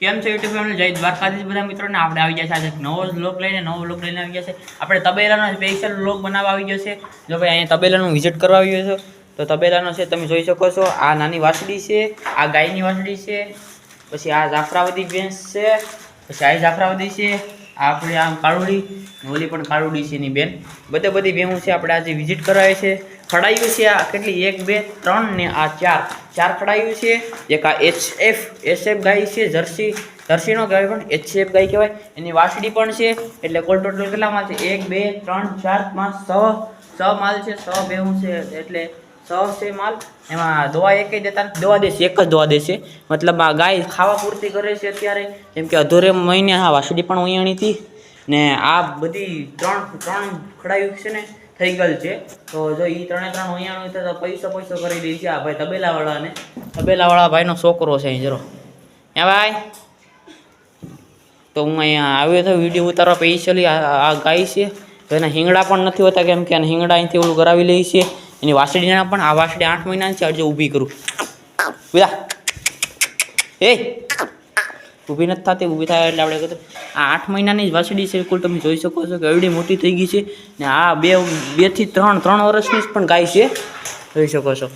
કેમ છે YouTube family જય દ્વારકાધીશ બધા મિત્રોને. આપણે આવી ગયા છે આજે નવો લોક લઈને. નવો લોક લઈને આવી ગયા છે. આપણે તબેલાનો સ્પેશિયલ લોક બનાવવા આવી ગયો છે. જો ભાઈ, અહીંયા તબેલાનું વિઝિટ કરવા આવી ગયો છો. તો તબેલાનો છે, તમે જોઈ શકો છો. આ નાની વાસડી છે, આ ગાયની વાસડી છે, પછી આ જાફરાવદી ભેંસ છે, પછી આ જાફરાવદી છે આપણી આમ કાળુડી ઓલી પણ કાળુડી છે એની બેન. બધે બધી ભેહું છે, આપણે આજે વિઝિટ કરવા છે. ખડાયું છે આ કેટલી? એક, બે, ત્રણ ને આ ચાર. ચાર ખડાયું છે. એક આ એચ એફ એચ એફ ગાય છે, જર્સી. જર્સીનો ગાય પણ એચ એફ ગાય કહેવાય. એની વાસડી પણ છે. એટલે કુલ ટોટલ કેટલા માલ છે? એક, બે, ત્રણ, ચાર, પાંચ, છ. છ માલ છે, છ બેહું છે. એટલે છ છે માલ. એમાં દવા એક દેતા. દવા દેશે, એક જ દવા દેશે. મતલબ આ ગાય ખાવા પૂરતી કરે છે અત્યારે. કેમ કે અધૂરે મહિને હા વાસડી પણ ઉયાણી હતી. ને આ બધી ત્રણ ત્રણ ખડાયું છે ને, થઈ ગયેલ છે. તો જો એ ત્રણે ત્રણ ઉયાણું તો પૈસો પૈસો કરી દે છે આ ભાઈ તબેલાવાળાને. તબેલાવાળા ભાઈનો છોકરો છે અહીં, જરો. એ ભાઈ? તો હું અહીંયા આવ્યો હતો વીડિયો ઉતારવા સ્પેશિયલી આ ગાય છે. તો એના હિંગડા પણ નથી હોતા, કેમ કે એના હિંગડા અહીંથી ઓલું કરાવી લઈએ છે. એની વાસળીના પણ આ વાસળી આઠ મહિનાની છે હજુ ઊભી કરું. બધા એ! ઊભી નથી થતી, ઊભી થાય એટલે આપણે કહેતો, આ આઠ મહિનાની જ વાસળી છે, કુલ તમે જોઈ શકો છો કે એવડી મોટી થઈ ગઈ છે ને આ બે બેથી ત્રણ ત્રણ વર્ષની જ પણ ગાય છે. જોઈ શકો છો.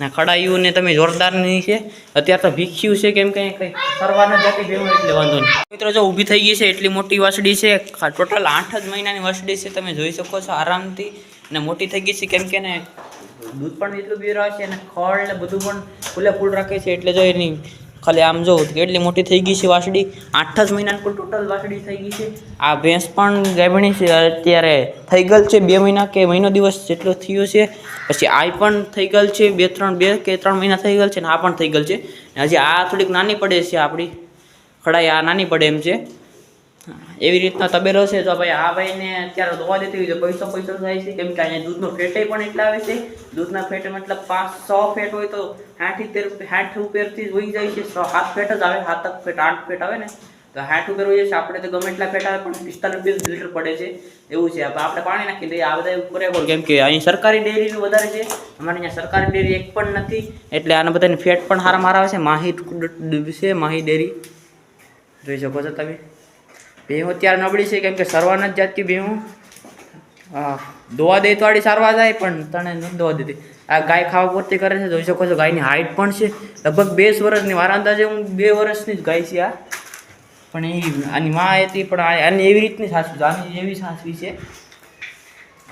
ને ખડાયું ને તમે જોરદારની છે. અત્યારે તો ભીખ્યું છે, કેમ કે કંઈ ફરવા નથી ભેવું એટલે વાંધો નહીં. મિત્રો, જો ઊભી થઈ ગઈ છે, એટલી મોટી વાસડી છે ટોટલ આઠ જ મહિનાની વાસડી છે, તમે જોઈ શકો છો આરામથી. ને મોટી થઈ ગઈ છે, કેમ કે ને દૂધ પણ એટલું પી રહ્યા છે અને ખળ ને બધું પણ ફૂલે ફૂલ રાખે છે એટલે જો એની ખાલી આમ જો કેટલી મોટી થઈ ગઈ છે વાસડી આઠ જ મહિનાની કુલ ટોટલ વાસડી થઈ ગઈ છે. આ ભેંસ પણ ગાભણી છે, અત્યારે થઈ ગયેલ છે બે મહિના કે મહિનો દિવસ જેટલો થયો છે. પછી આ પણ થઈ ગયેલ છે, બે, ત્રણ, બે કે ત્રણ મહિના થઈ ગયેલ છે ને આ પણ થઈ ગયેલ છે. હજી આ થોડીક નાની પડે છે આપણી. ખડાઈ આ નાની પડે એમ છે. એવી રીતના તબેલો છે તો ભાઈ આ ભાઈને અત્યારે દોવા દેતી હોય તો પૈસો પૈસો થાય છે કેમ કે અહીંયા દૂધનો ફેટે પણ એટલા આવે છે દૂધના ફેટ મતલબ પાંચ સો ફેટ હોય તો સાઠ ઇતેર સાઠ ઉપેરથી વહી જાય છે સો સાત ફેટ જ આવે સાત ફેટ આઠ ફેટ આવે ને તો સાઠ ઉપર હોય છે આપણે તો ગમે એટલા ફેટ આવે પણ પિસ્તાલીસ લીટર પડે છે એવું છે આપણે પાણી નાખી દઈએ આ બધા ઉપર કેમ કે અહીં સરકારી ડેરીનું વધારે છે અમારે અહીંયા સરકારી ડેરી એક પણ નથી એટલે આના બધાની ફેટ પણ સારા મારા આવે છે માહી છે માહી ડેરી જોઈ શકો છો તમે ભેહું અત્યારે નબળી છે, કેમ કે સરવાના જ જાતની ભેહું. હા, દોવા દે તો આડી સારવા જાય પણ તને નથી દોવા દેતી આ ગાય ખાવા પૂરતી કરે છે, જોઈ શકો છો ગાયની હાઈટ પણ છે. લગભગ બે વર્ષની મારા અંદાજે હું બે વર્ષની જ ગાય છે આ. પણ એ આની માં હતી, પણ આની એવી રીતની સાસવી આની એવી સાસવી છે.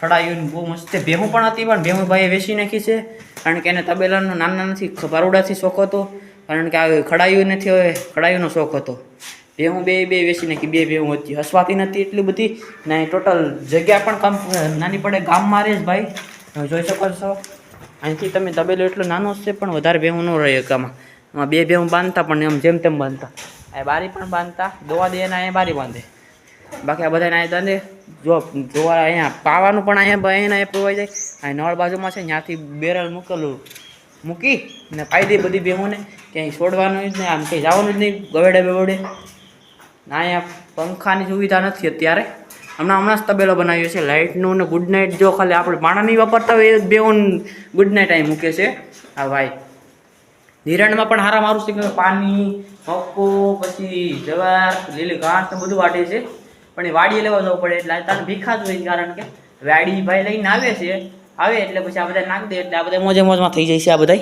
ખડાયું બહુ મસ્ત છે. ભેહું પણ હતી, પણ ભેહું ભાઈએ વેચી નાખી છે. કારણ કે એને તબેલાનો નાના નથી બારોડાથી શોખ હતો. કારણ કે આ ખડાયું નથી, હવે ખડાયુંનો શોખ હતો. ભેહું બે બે વેચી નાખી બે ભેહું હતી. હસવાતી નથી એટલી બધી. ને ટોટલ જગ્યા પણ કમ નાની પડે ગામમાં રહે ભાઈ. જોઈ શકો છો. અહીંથી તમે તબેલો એટલો નાનો હશે પણ વધારે ભેહું ન રહે એકામાં. એમાં બે ભેહું બાંધતા, પણ એમ જેમ તેમ બાંધતા. આ બારી પણ બાંધતા. દોવા દે ને અહીંયા બારી બાંધે. બાકી આ બધાને અહીંયા બાંધે. જો, જોવા અહીંયા પાવાનું પણ અહીંયા અહીંયા પીવાઈ જાય. અહીં નળ બાજુમાં છે, ત્યાંથી બેરલ મૂકેલું. મૂકી ને પાઈ દે બધી ભેહુંને. ક્યાંય છોડવાનું જ નહીં આમ કંઈ જવાનું જ નહીં. ગવેડે બેવડે. અહીંયા પંખાની સુવિધા નથી અત્યારે. હમણાં હમણાં જ તબેલો બનાવ્યો છે લાઇટનું ને ગુડ નાઇટ જો ખાલી આપણે માણા નહીં વાપરતા હોય, એ બેઉન ગુડ નાઇટ અહીં મૂકે છે. હા ભાઈ. નિરણમાં પણ હારા મારું છે કે પાણી મક્કો પછી જવાર, લીલી ઘાસ ને બધું વાટે છે. પણ એ વાડીએ લેવા જવું પડે, એટલે તારે ભીખા જ હોય કારણ કે વાડી ભાઈ લઈને આવે છે. આવે એટલે પછી આ બધા નાખી દે, એટલે આ બધા મોજે મોજમાં થઈ જાય છે આ બધા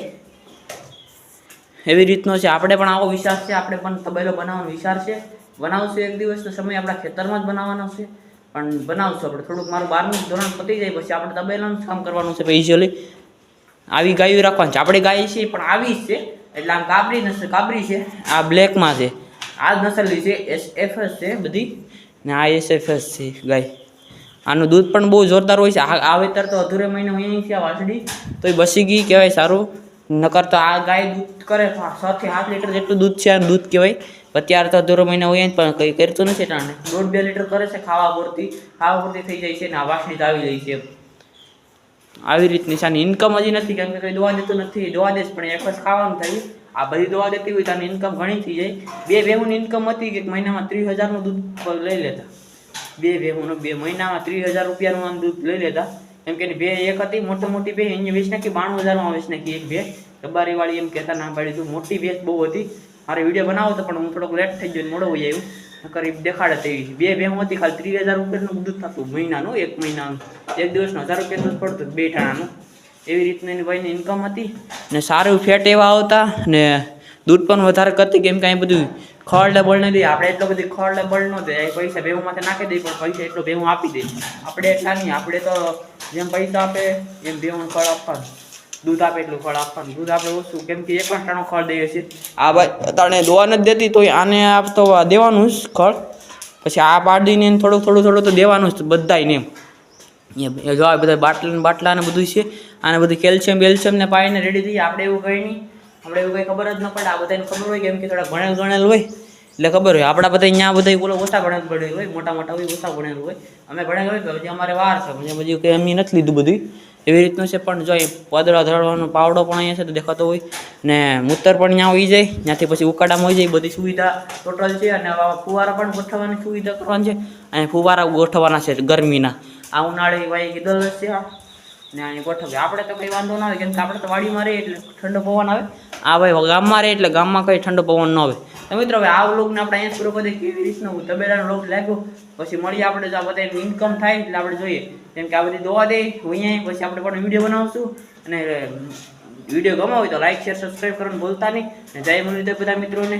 એવી રીતનો છે. આપણે પણ આવો વિચાર છે, આપણે પણ તબેલો બનાવવાનો વિચાર છે. બનાવશું એક દિવસ તો સમય આપણા ખેતરમાં જ બનાવવાનો છે. પણ બનાવશું આપણે. થોડુંક મારું બારનું ધોરણ પતી જાય પછી આપણે તબેલાનું કામ કરવાનું છે સ્પેશિયલી આવી ગાયો રાખવાની છે. આપણે ગાય છે પણ આવી જ છે. એટલે આમ કાબરી નસલ કાબરી છે. આ બ્લેકમાં છે. આ નસલની છે. એસ એફએસ છે બધી. ને આ એસ એફએસ છે ગાય. આનું દૂધ પણ બહુ જોરદાર હોય છે. આ વેતર તો અધૂરે મહિને અહીં છે, આ વાસડી તો એ બસી ગઈ કહેવાય સારું. નકર તો આ ગાય દૂધ કરે છ થી સાત લીટર જેટલું દૂધ છે આ દૂધ કહેવાય. અત્યારે તો અધૂરો મહિનો હોય ને પણ કંઈ કરતું નથી ટાણે. દોઢ બે લીટર કરે છે ખાવા પૂરતી. ખાવા પૂરતી થઈ જાય છે ને આ વાસણી આવી જાય છે. આવી રીતની સાની ઇન્કમ હજી નથી કેમ કે કંઈ દવા દેતું નથી. દવા દેશ પણ એક જ ખાવાનું થાય. આ બધી દવા દેતી હોય તો ઇન્કમ ઘણી થઈ જાય. બે ભેહુંની ઇન્કમ હતી કે મહિનામાં ત્રીસ હજારનું દૂધ લઈ લેતા. બે ભેહુંનું બે મહિનામાં ત્રીસ હજાર રૂપિયાનું આમ દૂધ લઈ લેતા. કેમ કે બે એક હતી મોટી મોટી બે. અહીંયા વેચ નાખી બાણું હજારમાં વેચ નાખી એક બે. રબારીવાળી એમ કહેતા ના પાડી તું મોટી ભેંસ બહુ હતી. મારે વીડિયો બનાવો તો પણ હું થોડોક લેટ થઈ ગયો મોડો હોઈ આવ્યું. નકર દેખાડે તેવી. બે ભેહું હતી, ખાલી ત્રીસ હજાર રૂપિયાનું દૂધ થતું. મહિનાનું, એક મહિનાનું. એક દિવસનું હજાર રૂપિયા દૂધ પડતું, બે ઠાણાનું. એવી રીતની એની ભાઈની ઇન્કમ હતી. ને સારું ફેટ એવા આવતા, ને દૂધ પણ વધારે કરતી, કેમ કે અહીં બધું ખળ ડબલ નહીં આપણે એટલો બધી ખળ ડબલ ન દે. પૈસા ભેહું માથે નાખી દે, પણ પૈસા એટલો ભેહું આપી દે. આપણે એટલા નહીં, આપણે તો જેમ પૈસા આપે, એમ ભેહું ખળ આપવાનું. દૂધ આપે એટલું ખળ આપવાનું. દૂધ આપણે ઓછું, કેમ કે એક ટાણું ખળ દઈએ છીએ. આ ભાઈ, અતાણે દોવા નથી દેતી, તોય આને આપતો દેવાનું જ ખળ પછી આ પાડીને થોડું થોડું થોડું તો દેવાનું જ બધાયને એમ. એ જો બધા બાટલા બાટલા ને બધું છે, આને બધું કેલ્શિયમ, બેલ્શિયમ ને પાઈને રેડી થઈ. આપણે એવું કંઈ નહીં. આપણે એવું કંઈ ખબર જ ન પડે. આ બધાને ખબર હોય, કેમ કે થોડા ભણેલ ગણેલ હોય. એટલે ખબર હોય. આપણા બધા અહીંયા બધા બોલો ઓછા ભણેલ ભણેલ હોય મોટા મોટા હોય, ઓછા ભણેલ હોય. અમે ભણેલ હોય પછી અમારે વાર છે. પછી કંઈ અમે નથી લીધું બધું એવી રીતનું છે, પણ જો એ પદરા ધરવાનો પાવડો પણ અહીંયા છે, તો દેખાતો હોય. ને મૂતર પણ ત્યાં હોઈ જાય ત્યાંથી પછી ઉકાળામાં હોઈ જાય, બધી સુવિધા ટોટલ છે, અને ફુવારા પણ ગોઠવવાની સુવિધા કરવાની છે, અને ફુવારા ગોઠવવાના છે ગરમીના. આ ઉનાળે વાય કીધેલ છે ને અહીં ગોઠવે આપણે તો કંઈ વાંધો ના આવે, કેમ કે આપણે તો વાડીમાં રહીએ એટલે ઠંડો પવન આવે. આ ભાઈ ગામમાં રહે એટલે ગામમાં કંઈ ઠંડો પવન ન આવે. તો મિત્રો, હવે આ વ્લોગને આપણે અહીંયા પૂરો કરી કેવી રીતનો તબેલાનો વ્લોગ લાગ્યો? પછી મળીએ આપણે જો આ બધા ઇન્કમ થાય એટલે આપણે જોઈએ. કેમ કે આ બધી દોવા દે અહીંયા પછી આપણે પણ વીડિયો બનાવશું. અને વીડિયો ગમો હોય તો લાઈક શેર સબસ્ક્રાઈબ કરવાનું ભૂલતા નહીં. જય મુરલીધર બધા મિત્રોને.